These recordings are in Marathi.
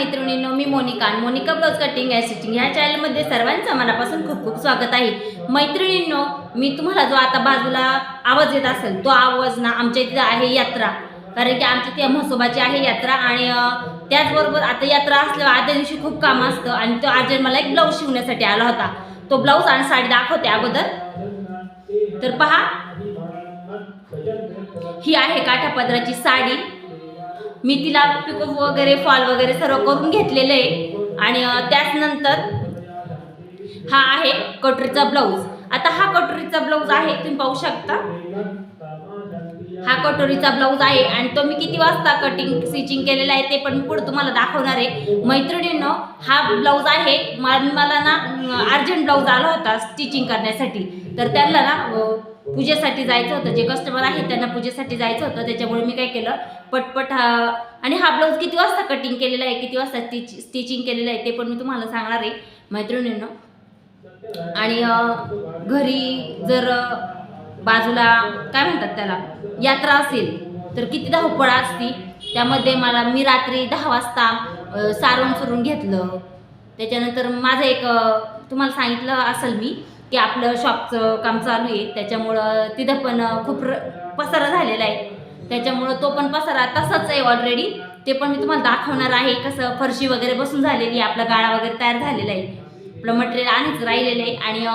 मैत्रिणींनो मी Monika Monika blouse cutting and stitching ह्या चॅनलमध्ये सर्वांचं मनापासून खूप खूप स्वागत आहे. मैत्रिणींनो मी तुम्हाला जो आता बाजूला आवाज येत असेल तो आवाज ना आमच्या इथे आहे यात्रा. कारण की आमच्या इथे म्हसोबाची आहे यात्रा आणि त्याचबरोबर आता यात्रा असल्यावर आदल्या दिवशी खूप काम असतं आणि तो आज मला एक ब्लाऊज शिवण्यासाठी आला होता. तो ब्लाऊज आणि साडी दाखवते अगोदर. तर पहा ही आहे काठापदराची साडी. मी तिला पिको वगैरे फॉल वगैरे सर्व करून घेतलेलं आहे. आणि त्याच नंतर हा आहे कटोरीचा ब्लाऊज आता हा कटोरीचा ब्लाऊज आहे तुम्ही पाहू शकता. हा कटोरीचा ब्लाऊज आहे आणि तो मी किती वाजता कटिंग स्टिचिंग केलेला आहे ते पण पुढे तुम्हाला दाखवणार आहे. मैत्रिणींनो हा ब्लाऊज आहे. मला ना अर्जंट ब्लाऊज आला होता स्टिचिंग करण्यासाठी. तर त्यांना ना पूजेसाठी जायचं होतं. जे कस्टमर आहेत त्यांना पूजेसाठी जायचं होतं. त्याच्यामुळे मी काय केलं? पटपट हा आणि हा ब्लाऊज किती वाजता कटिंग केलेला आहे? किती वाजता स्टिच स्टिचिंग केलेलं आहे? ते पण मी तुम्हाला सांगणार आहे मैत्रिणींना. आणि घरी जर बाजूला काय म्हणतात त्याला? यात्रा असेल तर किती धावपळ असती त्यामध्ये मला मी रात्री दहा वाजता सारून सुरून घेतलं. त्याच्यानंतर माझं एक तुम्हाला सांगितलं असेल मी की आपलं शॉपचं काम चालू आहे. त्याच्यामुळं तिथं पण खूप र पसारा झालेला आहे. त्याच्यामुळं तो पण पसारा तसाच आहे ऑलरेडी ते पण मी तुम्हाला दाखवणार आहे कसं फरशी वगैरे बसून झालेली आहे. आपला गाळा वगैरे तयार झालेला आहे. आपलं मटेरियल आणिच राहिलेलं आहे. आणि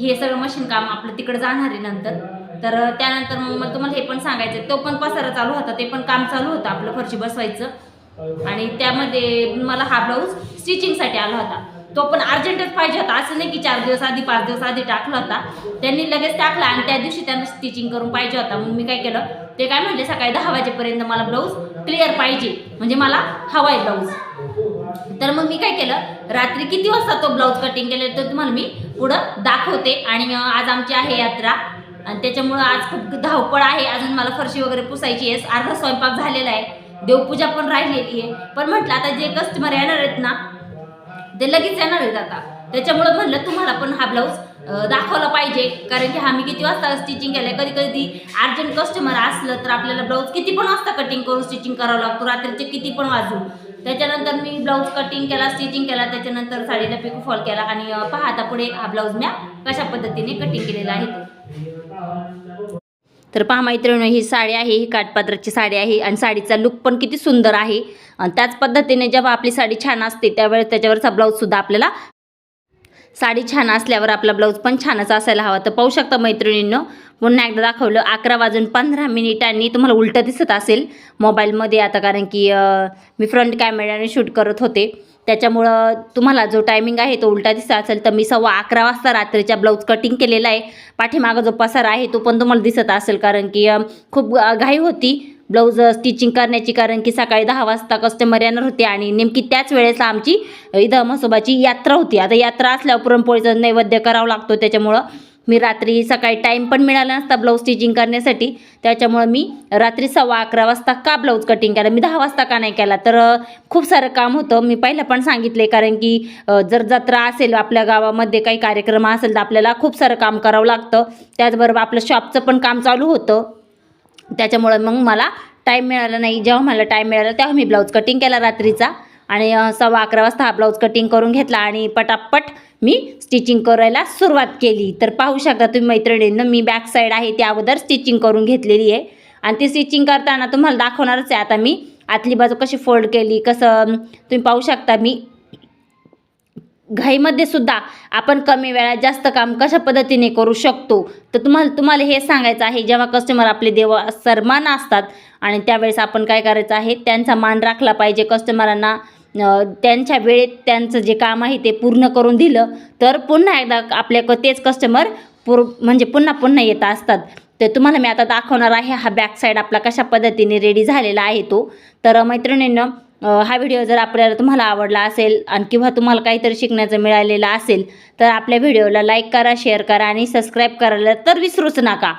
हे सगळं मशीन काम आपलं तिकडं जाणार आहे नंतर. तर त्यानंतर मग मला तुम्हाला हे पण सांगायचं तो पण पसारा चालू होता. ते पण काम चालू होतं आपलं फरशी बसवायचं. आणि त्यामध्ये मला हा ब्लाऊज स्टिचिंगसाठी आला होता. तो पण अर्जंटच पाहिजे होता. असं नाही की चार दिवस आधी पाच दिवस आधी टाकला होता. त्यांनी लगेच टाकला आणि त्या दिवशी त्यांना स्टिचिंग करून पाहिजे होता. मग मी काय केलं ते काय म्हणले सकाळी दहा वाजेपर्यंत मला ब्लाऊज क्लिअर पाहिजे. म्हणजे मला हवा आहे ब्लाऊज तर मग मी काय केलं रात्री किती वाजता तो ब्लाऊज कटिंग केलं तर तुम्हाला मी पुढं दाखवते. आणि आज आमची आहे यात्रा. आणि त्याच्यामुळं आज खूप धावपळ आहे. अजून मला फरशी वगैरे पुसायची आहे. अर्धा स्वयंपाक झालेला आहे. देवपूजा पण राहिलेली आहे. पण म्हटलं आता जे कस्टमर येणार आहेत ना ते लगेच येणार आहेत आता. त्याच्यामुळं म्हणलं तुम्हाला पण हा ब्लाऊज दाखवला पाहिजे. कारण की हा मी किती वाजता स्टिचिंग केलं कधी कधी अर्जंट कस्टमर असलं तर आपल्याला ब्लाऊज किती पण वाजता कटिंग करून स्टिचिंग करावं लागतो. रात्रीचे किती पण वाजू. त्याच्यानंतर मी ब्लाऊज कटिंग केला स्टिचिंग केला. त्याच्यानंतर साडीला पिको फॉल केला. आणि पाहता पहा आता पुढे हा ब्लाऊज म्या कशा पद्धतीने कटिंग केलेला आहे. तो तर पहा मैत्रिणी ही साडी आहे ही काठपात्राची साडी आहे आणि साडीचा लुक पण किती सुंदर आहे. आणि त्याच पद्धतीने जेव्हा आपली साडी छान असते त्यावेळेस त्याच्यावरचा ब्लाऊजसुद्धा आपल्याला साडी छान असल्यावर आपला ब्लाऊज पण छानच असायला हवा. तर पाहू शकता मैत्रिणींनो पुन्हा एकदा दाखवलं अकरा वाजून पंधरा मिनिटांनी तुम्हाला उलटं दिसत असेल मोबाईलमध्ये आता कारण की मी फ्रंट कॅमेऱ्याने शूट करत होते. त्याच्यामुळं तुम्हाला जो टायमिंग आहे तो उलटा दिसत असेल. तर मी सव्वा अकरा वाजता रात्रीच्या ब्लाऊज कटिंग केलेला आहे. पाठीमागं जो पसार आहे तो पण तुम्हाला दिसत असेल. कारण की खूप घाई होती ब्लाऊज स्टिचिंग करण्याची. कारण की सकाळी दहा वाजता कस्टमर येणार होते आणि नेमकी त्याच वेळेला आमची इथं म्हसोबाची यात्रा होती. आता यात्रा असल्यावर पुरणपोळीचं नैवेद्य करावं लागतो. त्याच्यामुळं मी रात्री सकाळी टाईम पण मिळाला नसता ब्लाऊज स्टिचिंग करण्यासाठी. त्याच्यामुळं मी रात्री सव्वा अकरा वाजता का ब्लाऊज कटिंग केला? मी दहा वाजता का नाही केला? तर खूप सारं काम होतं. मी पहिलं पण सांगितले कारण की जर जत्रा असेल आपल्या गावामध्ये काही कार्यक्रम असेल तर आपल्याला खूप सारं काम करावं लागतं. त्याचबरोबर आपलं शॉपचं पण काम चालू होतं. त्याच्यामुळं मग मला टाईम मिळाला नाही. जेव्हा मला टाईम मिळाला तेव्हा मी ब्लाऊज कटिंग केला रात्रीचा. आणि सव्वा अकरा वाजता हा ब्लाऊज कटिंग करून घेतला आणि पटापट मी स्टिचिंग करायला सुरुवात केली. तर पाहू शकता तुम्ही मैत्रिणींना मी बॅक साईड आहे त्या अगोदर स्टिचिंग करून घेतलेली आहे. आणि ती स्टिचिंग करताना तुम्हाला दाखवणारच आहे. आता मी आतली बाजू कशी फोल्ड केली कसं तुम्ही पाहू शकता मी घाईमध्ये सुद्धा आपण कमी वेळात जास्त काम कशा पद्धतीने करू शकतो? तर तुम्हाला तुम्हाला हे सांगायचं आहे जेव्हा कस्टमर आपले देव सरमान असतात आणि त्यावेळेस आपण काय करायचं आहे त्यांचा मान राखला पाहिजे. कस्टमरांना त्यांच्या वेळेत त्यांचं जे काम आहे ते पूर्ण करून दिलं तर पुन्हा एकदा आपल्या तेच कस्टमर पुर म्हणजे पुन्हा पुन्हा येत असतात. तर तुम्हाला मी आता दाखवणार आहे हा बॅक साईड आपला कशा पद्धतीने रेडी झालेला आहे तो. तर मैत्रिणींना हा व्हिडिओ जर आपल्याला तुम्हाला आवडला असेल आणि किंवा तुम्हाला काहीतरी शिकण्याचं मिळालेलं असेल तर आपल्या व्हिडिओला लाईक करा शेअर करा आणि सबस्क्राईब करायला तर विसरूच नका.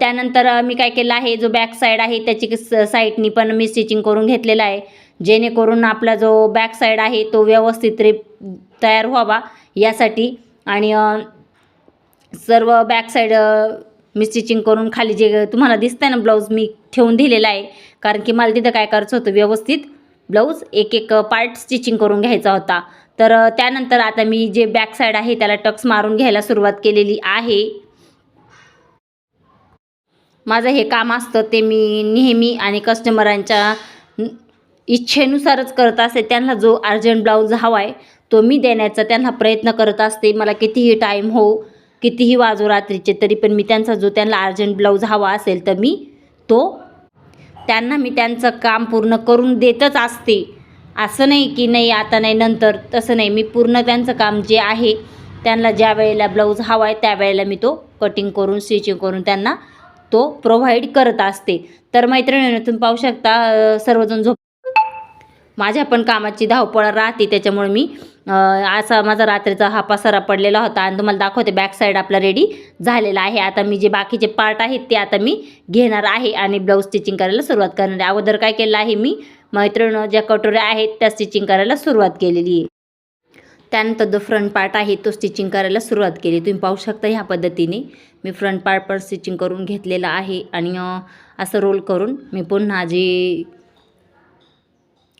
त्यानंतर मी काय केलं आहे जो बॅक साईड आहे त्याची स- साईडनी पण मी स्टिचिंग करून घेतलेला आहे. जेणेकरून आपला जो बॅक साईड आहे तो व्यवस्थित रे तयार व्हावा यासाठी. आणि सर्व बॅक साईड मी स्टिचिंग करून खाली जे तुम्हाला दिसतंय ना ब्लाऊज मी ठेवून दिलेला आहे. कारण की मला तिथं काय करायचं होतं व्यवस्थित ब्लाऊज एक एक पार्ट स्टिचिंग करून घ्यायचा होता. तर त्यानंतर आता मी जे बॅक साईड आहे त्याला टक्स मारून घ्यायला सुरुवात केलेली आहे. माझं हे काम असतं ते मी नेहमी आणि कस्टमरांच्या इच्छेनुसारच करत असते त्यांना जो अर्जंट ब्लाऊज हवा आहे तो मी देण्याचा त्यांना प्रयत्न करत असते. मला कितीही टाईम हो कितीही वाजो रात्रीचे तरी पण मी त्यांचा जो त्यांना अर्जंट ब्लाऊज हवा असेल तर मी तो त्यांना मी त्यांचं काम पूर्ण करून देतच असते. असं नाही की नाही आता नाही नंतर तसं नाही. मी पूर्ण त्यांचं काम जे आहे त्यांना ज्या वेळेला ब्लाऊज हवा आहे त्यावेळेला मी तो कटिंग करून स्टिचिंग करून त्यांना तो प्रोव्हाइड करत असते. तर मैत्रिणीनं तुम्ही पाहू शकता सर्वजण झोप माझ्या पण कामाची धावपळ राहते त्याच्यामुळे मी असा माझा रात्रीचा हा पसारा पडलेला होता आणि तुम्हाला दाखवते बॅक साईड आपला रेडी झालेला आहे. आता मी जे बाकीचे पार्ट आहेत ते आता मी घेणार आहे आणि ब्लाऊज स्टिचिंग करायला सुरुवात करणार आहे. अगोदर काय केलं आहे मी मैत्रिणी ज्या कटोऱ्या आहेत त्या स्टिचिंग करायला सुरुवात केलेली आहे. त्यानंतर जो फ्रंट पार्ट आहे तो स्टिचिंग करायला सुरुवात केली. तुम्ही पाहू शकता ह्या पद्धतीने. मी फ्रंट पार्ट पण स्टिचिंग करून घेतलेला आहे आणि असं रोल करून मी पुन्हा जे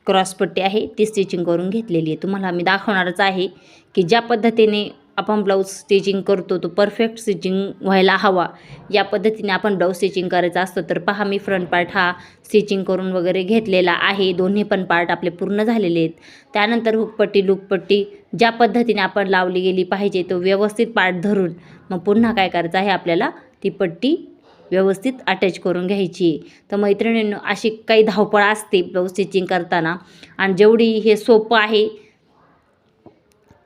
क्रॉसपट्टी आहे ती स्टिचिंग करून घेतलेली आहे. तुम्हाला मी दाखवणारच आहे की ज्या पद्धतीने आपण ब्लाऊज स्टिचिंग करतो तो परफेक्ट स्टिचिंग व्हायला हवा. या पद्धतीने आपण ब्लाऊज स्टिचिंग करायचा असतो तर पहा मी फ्रंट पार्ट हा स्टिचिंग करून वगैरे घेतलेला आहे. दोन्ही पण पार्ट आपले पूर्ण झालेले आहेत. त्यानंतर हुकपट्टी लुकपट्टी ज्या पद्धतीने आपण लावली गेली पाहिजे तो व्यवस्थित पार्ट धरून. मग पुन्हा काय करायचं आहे आपल्याला? ती पट्टी व्यवस्थित अटॅच करून घ्यायची. तर मैत्रिणींनो अशी काही धावपळ असते ब्लाऊज स्टिचिंग करताना. आणि जेवढी हे सोपं आहे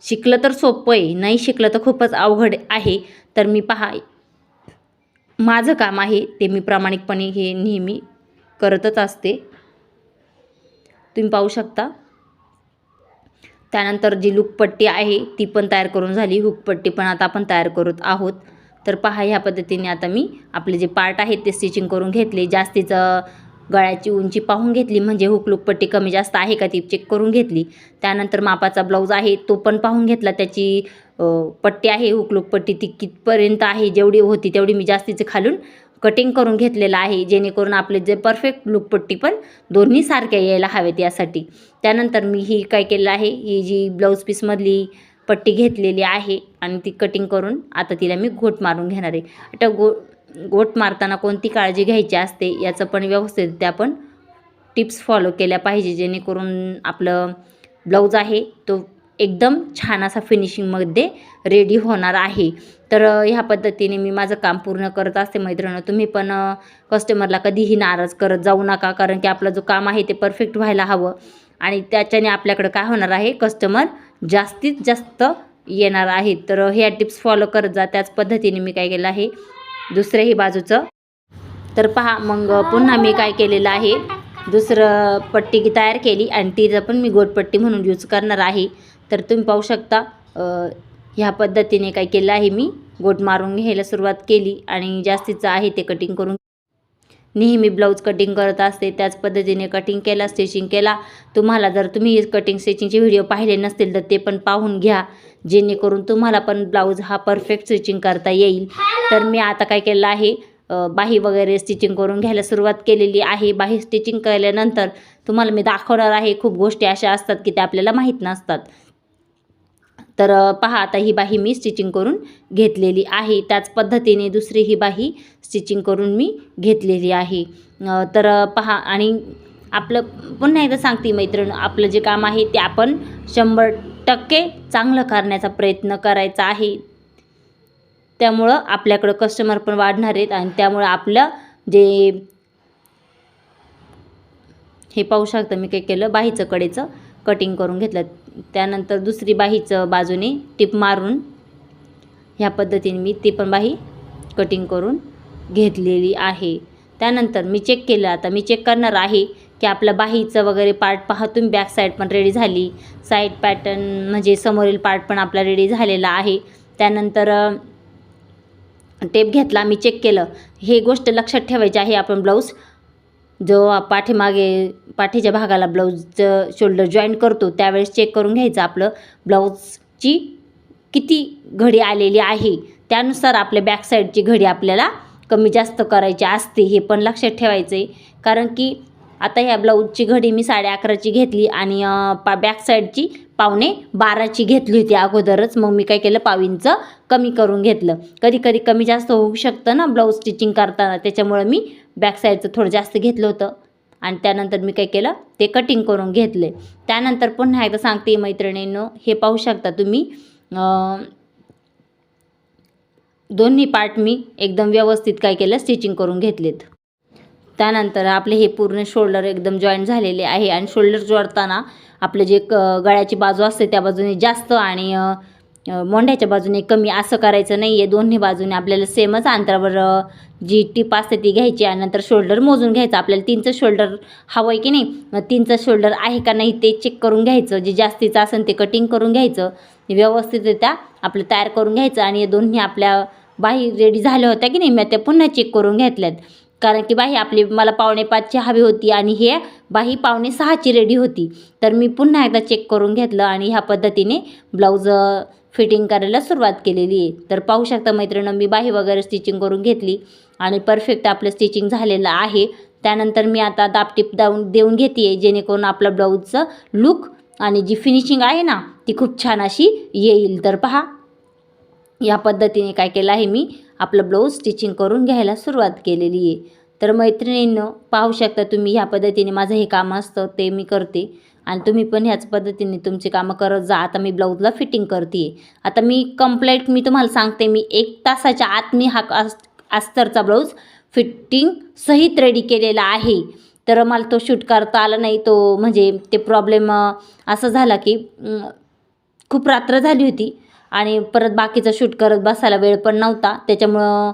शिकलं तर सोपं आहे नाही शिकलं तर खूपच अवघड आहे. तर मी पहा माझं काम आहे ते मी प्रामाणिकपणे हे नेहमी करतच असते. तुम्ही पाहू शकता. त्यानंतर जी लुकपट्टी आहे ती पण तयार करून झाली. हुकपट्टी पण आता आपण तयार करत आहोत. तर पहा ह्या पद्धतीने आता मी आपले जे पार्ट आहेत ते स्टिचिंग करून घेतले. जास्तीचं गळ्याची उंची पाहून घेतली म्हणजे हुकलुकपट्टी कमी जास्त आहे का ती चेक करून घेतली. त्यानंतर मापाचा ब्लाऊज आहे तो पण पाहून घेतला. त्याची पट्टी आहे हुक पट्टी ती कितपर्यंत आहे जेवढी होती तेवढी मी जास्तीचे खालून कटिंग करून घेतलेलं आहे जेणेकरून आपले जे परफेक्ट लुकपट्टी पण दोन्ही सारख्या यायला हवेत यासाठी. त्यानंतर मी ही काय केलं आहे ही जी ब्लाऊज पीसमधली पट्टी घेतलेली आहे आणि ती कटिंग करून आता तिला मी घोट मारून घेणार आहे. आता गो गोट मारताना कोणती काळजी घ्यायची असते याचं पण व्यवस्थित त्या पण टिप्स फॉलो केल्या पाहिजे जेणेकरून आपलं ब्लाऊज आहे तो एकदम छान असा फिनिशिंगमध्ये रेडी होणार आहे. तर ह्या पद्धतीने मी माझं काम पूर्ण करत असते मैत्रिणं तुम्ही पण कस्टमरला कधीही नाराज करत जाऊ नका कारण की आपलं जो काम आहे ते परफेक्ट व्हायला हवं. आणि त्याच्याने आपल्याकडं काय होणार आहे? कस्टमर जास्तीत जास्त येणार आहेत. तर ह्या टिप्स फॉलो करत जा. त्याच पद्धतीने मी काय केलं आहे? दुसऱ्याही बाजूचं. तर पहा मग पुन्हा मी काय केलेलं आहे? दुसरं पट्टी तयार केली आणि तिचं पण मी गोटपट्टी म्हणून यूज करणार आहे. तर तुम्ही पाहू शकता ह्या पद्धतीने काय केलं आहे मी? गोट मारून घ्यायला सुरुवात केली आणि जास्तीचं आहे ते कटिंग करून नेहमी ब्लाऊज कटिंग करत असते. त्याच पद्धतीने कटिंग केला स्टिचिंग केला. तुम्हाला जर तुम्ही कटिंग स्टिचिंगचे व्हिडिओ पाहिले नसतील तर ते पण पाहून घ्या. जेणेकरून तुम्हाला पण ब्लाऊज हा परफेक्ट स्टिचिंग करता येईल. तर मी आता काय केलं आहे बाही वगैरे स्टिचिंग करून घ्यायला सुरुवात केलेली आहे. बाही स्टिचिंग केल्यानंतर तुम्हाला मी दाखवणार आहे खूप गोष्टी अशा असतात की त्या आपल्याला माहीत नसतात. तर पहा आता ही बाही मी स्टिचिंग करून घेतलेली आहे. त्याच पद्धतीने दुसरी ही बाही स्टिचिंग करून मी घेतलेली आहे. तर पहा आणि आपलं पुन्हा एकदा सांगते मैत्रीण आपलं जे काम आहे ते आपण शंभर टक्के चांगलं करण्याचा प्रयत्न करायचा आहे. त्यामुळं आपल्याकडं कस्टमर पण वाढणार आहेत आणि त्यामुळं आपलं जे हे पाहू शकतं मी काय केलं? बाहीचं कडेचं कटिंग करून घेतलं. त्यानंतर दुसरी बाहीचं बाजूने टिप मारून ह्या पद्धतीने मी ती पण बाही कटिंग करून घेतलेली आहे. त्यानंतर मी चेक केलं. आता मी चेक करणार आहे की आपलं बाहीचं वगैरे पार्ट पहा तुम्ही बॅक साईड पण रेडी झाली. साईड पॅटर्न म्हणजे समोरील पार्ट पण आपला रेडी झालेला आहे. त्यानंतर टेप घेतला. मी चेक केलं. हे गोष्ट लक्षात ठेवायची आहे. आपण ब्लाऊज जो पाठीमागे पाठीच्या भागाला ब्लाऊजचं शोल्डर जॉईंट करतो त्यावेळेस चेक करून घ्यायचं आपलं ब्लाऊजची किती घडी आलेली आहे. त्यानुसार आपल्या बॅक साईडची घडी आपल्याला कमी जास्त करायची असते हे पण लक्षात ठेवायचं आहे कारण की आता ह्या ब्लाऊजची घडी मी साडे अकराची घेतली आणि पा बॅक साईडची पावणे बाराची घेतली होती अगोदरच. मग मी काय केलं? पावींचं कमी करून घेतलं. कधी कधी कमी जास्त होऊ शकतं ना ब्लाऊज स्टिचिंग करताना. त्याच्यामुळं मी बॅक साईडचं थोडं जास्त घेतलं होतं. आणि त्यानंतर मी काय केलं? ते कटिंग करून घेतले. त्यानंतर पुन्हा एकदा सांगते मैत्रिणींनो हे पाहू शकता तुम्ही दोन्ही पार्ट मी एकदम व्यवस्थित काय केलं? स्टिचिंग करून घेतलेत. त्यानंतर आपले हे पूर्ण शोल्डर एकदम जॉईंट झालेले आहे. आणि शोल्डर जोडताना आपले जे क गळ्याची बाजू असते त्या बाजूने जास्त आणि मोंढ्याच्या बाजूने कमी असं करायचं नाही आहे दोन्ही बाजूने आपल्याला सेमच अंतरावर जी टीप असते ती घ्यायची आणि नंतर शोल्डर मोजून घ्यायचं. आपल्याला तीनचं शोल्डर हवं आहे की नाही? तीनचं शोल्डर आहे का नाही ते चेक करून घ्यायचं. जे जास्तीचं असेल ते कटिंग करून घ्यायचं. व्यवस्थितरित्या आपलं तयार करून घ्यायचं आणि दोन्ही आपल्या बाही रेडी झाल्या होत्या की नाही? मी त्या पुन्हा चेक करून घेतल्यात. कारण की बाही आपली मला पावणे पाचची हवी होती आणि हे बाही पावणे सहाची रेडी होती. तर मी पुन्हा एकदा चेक करून घेतलं आणि ह्या पद्धतीने ब्लाऊज फिटिंग करायला सुरुवात केलेली आहे. तर पाहू शकता मैत्रिणी मी बाही वगैरे स्टिचिंग करून घेतली आणि परफेक्ट आपलं स्टिचिंग झालेलं आहे. त्यानंतर मी आता दापटीप दावून देऊन घेते आहे जेणेकरून आपलं ब्लाऊजचं लुक आणि जी फिनिशिंग आहे ना ती खूप छान अशी येईल. तर पहा या पद्धतीने काय केलं आहे मी आपलं ब्लाऊज स्टिचिंग करून घ्यायला सुरुवात केलेली आहे. तर मैत्रिणींनं पाहू शकता तुम्ही ह्या पद्धतीने माझं हे काम असतं ते मी करते. आणि तुम्ही पण ह्याच पद्धतीने तुमची कामं करत जा. आता मी ब्लाऊजला फिटिंग करते आता मी कंप्लेट मी तुम्हाला सांगते मी एक तासाच्या आत मी हा अस्तरचा ब्लाऊज फिटिंग सहित रेडी केलेला आहे. तर मला तो शूट करता आला नाही तो म्हणजे ते प्रॉब्लेम असा झाला की खूप रात्र झाली होती आणि परत बाकीचं शूट करत बसायला वेळ पण नव्हता. त्याच्यामुळं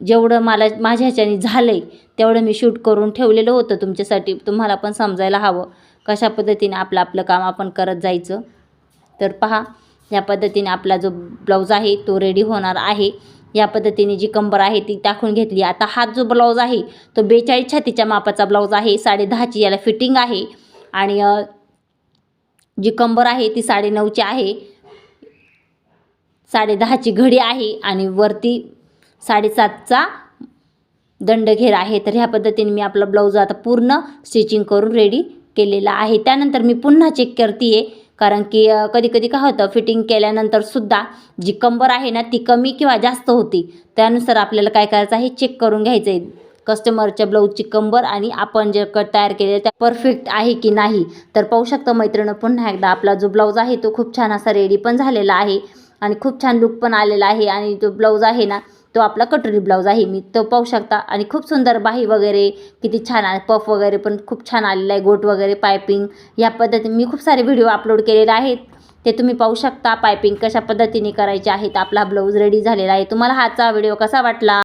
जेवढं मला माझ्या ह्याच्याने झालं आहे तेवढं मी शूट करून ठेवलेलं होतं तुमच्यासाठी. तुम्हाला पण समजायला हवं. कशा पद्धतीने आपलं आपलं काम आपण करत जायचं. तर पहा या पद्धतीने आपला जो ब्लाऊज आहे तो रेडी होणार आहे. या पद्धतीने जी कंबर आहे ती टाकून घेतली. आता हा जो ब्लाऊज आहे तो बेचाळीस छातीच्या मापाचा ब्लाऊज आहे. साडे दहाची याला फिटिंग आहे. आणि जी कंबर आहे ती साडे नऊची आहे. साडे दहाची घडी आहे आणि वरती साडेसातचा दंडघेर आहे. तर ह्या पद्धतीने मी आपला ब्लाऊज आता पूर्ण स्टिचिंग करून रेडी केलेला आहे. त्यानंतर मी पुन्हा चेक करते आहे कारण की कधी कधी काय होतं फिटिंग केल्यानंतर सुद्धा जी कंबर आहे ना ती कमी किंवा जास्त होती. त्यानुसार आपल्याला काय करायचं आहे चेक करून घ्यायचं आहे कस्टमरच्या ब्लाऊजची कंबर आणि आपण जे कट तयार केले त्या परफेक्ट आहे की नाही? तर पाहू शकता मैत्रिणी पुन्हा एकदा आपला जो ब्लाऊज आहे तो खूप छान असा रेडी पण झालेला आहे. आणि खूप छान लुक पण आलेला आहे. आणि जो ब्लाऊज आहे ना तो आपला कटोरी ब्लाऊज आहे मी तो पाहू शकता. आणि खूप सुंदर बाही वगैरे किती छान आहे. पफ वगैरे पण खूप छान आलेला आहे. गोट वगैरे पायपिंग या पद्धतीने मी खूप सारे व्हिडिओ अपलोड केलेले आहेत. ते तुम्ही पाहू शकता. पायपिंग कशा पद्धतीने करायचे आहेत. आपला ब्लाऊज रेडी झालेला आहे. तुम्हाला हाचा व्हिडिओ कसा वाटला?